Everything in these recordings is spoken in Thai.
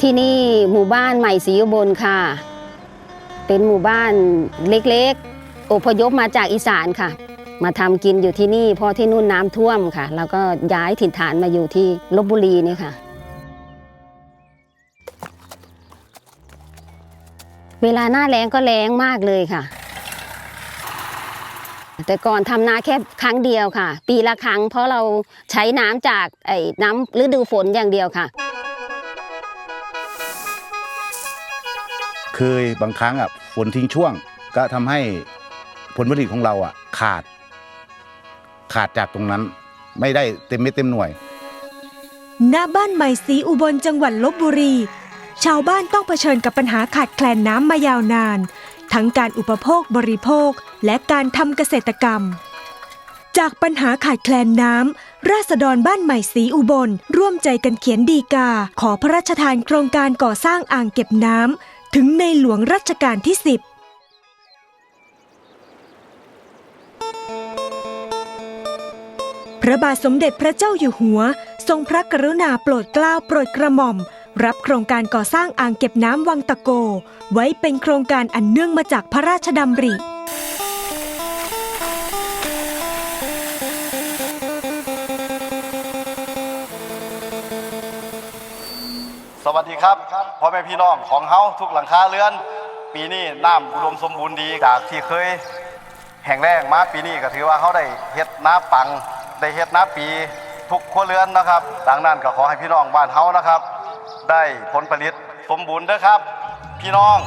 ที่นี่หมู่บ้านใหม่ศรีอุบลค่ะ เป็นหมู่บ้านเล็กๆ อพยพมาจากอีสานค่ะ มาทำกินอยู่ที่นี่พราะที่นู่นน้ำท่วมค่ะ แล้วก็ย้ายถิ่นฐานมาอยู่ที่ลบบุรีนี่ค่ะ เวลาหน้าแล้งก็แล้งมากเลยค่ะ แต่ก่อนทำนาแค่ครั้งเดียวค่ะ ปีละครั้งเพราะเราใช้น้ำจากไอ้น้ำฤดูฝนอย่างเดียวค่ะ เคยบางครั้งอะฝนทิ้งช่วง ก็ทำให้ผลผลิตของเราอะขาด ขาดจากตรงนั้น ไม่ได้เต็มเม็ดเต็มหน่วยณบ้านใหม่ศรีอุบลจังหวัดลบบุรี ชาวบ้านต้องเผชิญกับปัญหาขาดแคลนน้ำมายาวนาน ทั้งการอุปโภคบริโภคและการทำเกษตรกรรมจากปัญหาขาดแคลนน้ำ ราษฎรบ้านใหม่ศรีอุบล ร่วมใจกันเขียนดีกา ขอพระราชทานโครงการก่อสร้างอ่างเก็บน้ำ ถึงในหลวงรัชกาลที่10พระบาทสมเด็จพระเจ้าอยู่หัว ทรงพระกรุณาโปรดเกล้าโปรดกระหม่อม รับโครงการก่อสร้างอ่างเก็บน้ำวังตะโก ไว้เป็นโครงการอันเนื่องมาจากพระราชดำริ สวัสดีครับพ่อแม่พี่น้องของเฮาทุกหลังคาเรือน ปีนี้น้ำอุดมสมบูรณ์ดีจากที่เคย แห้งแล้งมาปีนี้ก็ถือว่าเขาได้เฮ็ดน้าปัง ได้เฮ็ดน้าปีทุกครัวเรือนนะครับดังนั้นก็ขอให้พี่น้องบ้านเฮานะครับ ได้ผลผลิตสมบูรณ์เด้อครับ พี่น้อง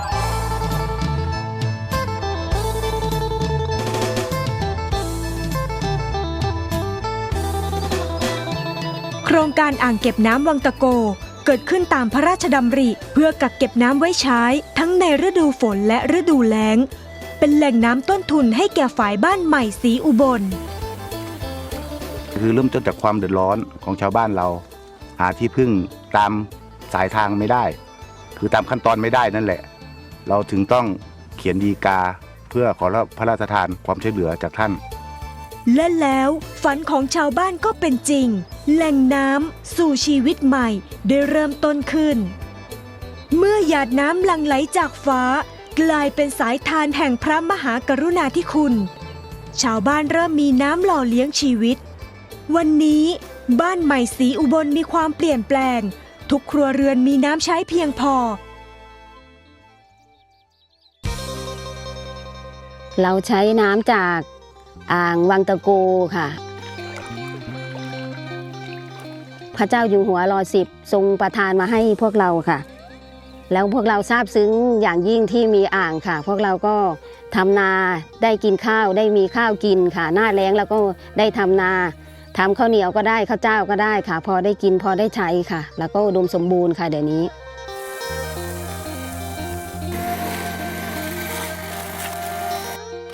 โครงการอ่างเก็บน้ำวังตะโก เกิดขึ้นตามพระราชดำริ เพื่อกักเก็บน้ำไว้ใช้ ทั้งในฤดูฝนและฤดูแล้ง เป็นแหล่งน้ำต้นทุนให้แก่ฝ่ายบ้านใหม่ศรีอุบล คือเริ่มต้นจากความเดือดร้อนของชาวบ้านเรา หาที่พึ่งตามสายทางไม่ได้ คือตามขั้นตอนไม่ได้นั่นแหละ เราถึงต้องเขียนดีกาเพื่อขอรับพระราชทานความช่วยเหลือจากท่าน และแล้วฝันของชาวบ้านก็เป็นจริง แหล่งน้ำสู่ชีวิตใหม่ได้เริ่มต้นขึ้น เมื่อหยาดน้ำหลั่งไหลจากฟ้ากลายเป็นสายทานแห่งพระมหากรุณาธิคุณ ชาวบ้านเริ่มมีน้ำหล่อเลี้ยงชีวิต วันนี้บ้านใหม่สีอุบลมีความเปลี่ยนแปลง ทุกครัวเรือนมีน้ำใช้เพียงพอ เราใช้น้ำจากอ่างวังตะโกค่ะ พระเจ้าอยู่หัวรอสิบทรงประทานมาให้พวกเราค่ะ แล้วพวกเราซาบซึ้งอย่างยิ่งที่มีอ่างค่ะ พวกเราก็ทำนาได้กินข้าวได้มีข้าวกินค่ะ หน้าแล้งแล้วก็ได้ทำนาทำข้าวเหนียวก็ได้ข้าวเจ้าก็ได้ค่ะ พอได้กินพอได้ใช้ค่ะ แล้วก็อุดมสมบูรณ์ค่ะเดี๋ยวนี้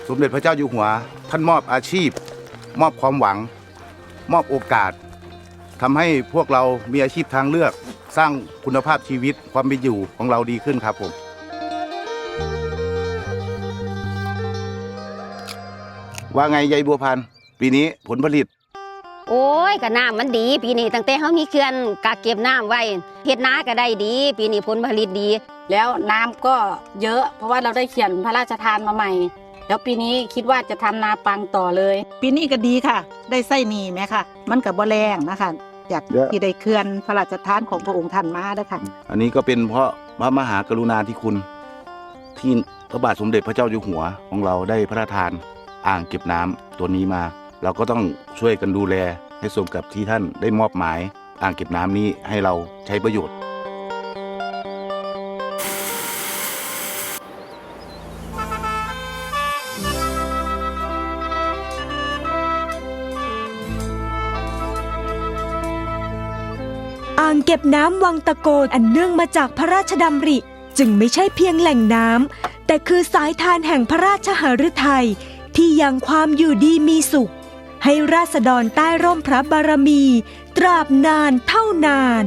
สมเด็จพระเจ้าอยู่หัว ท่านมอบอาชีพ มอบความหวัง มอบโอกาส ทำให้พวกเรามีอาชีพทางเลือก สร้างคุณภาพชีวิตความเป็นอยู่ของเราดีขึ้นครับผมว่าไงยายบัวพันธุ์ปีนี้ผลผลิต โอ้ยก็น้ำมันดี ปีนี้ตั้งแต่เขามีเขื่อนกักเก็บน้ำไว้เฮ็ดนาก็ได้ดี ปีนี้ผลผลิตดี แล้วน้ำก็เยอะ เพราะว่าเราได้เขียนพระราชทานมาใหม่ แล้วปีนี้คิดว่าจะทำนาปังต่อเลย ปีนี้ก็ดีค่ะ ได้ไส้หนีไหมค่ะ มันกับบ่แรงนะคะ อยากเยอะ ที่ได้เคลื่อนพระราชทานของพระองค์ท่านมาเด้อค่ะ อันนี้ก็เป็นเพราะพระมหากรุณาธิคุณ ที่พระบาทสมเด็จพระเจ้าอยู่หัวของเราได้พระราชทานอ่างเก็บน้ำตัวนี้มา เราก็ต้องช่วยกันดูแลให้สมกับที่ท่านได้มอบหมาย อ่างเก็บน้ำนี้ให้เราใช้ประโยชน์ อ่างเก็บน้ำวังตะโกนอันเนื่องมาจากพระราชดำริ จึงไม่ใช่เพียงแหล่งน้ำแต่คือสายทานแห่งพระราชหฤทัยที่ยังความอยู่ดีมีสุข ให้ราษฎรใต้ร่มพระบารมี ตราบนานเท่านาน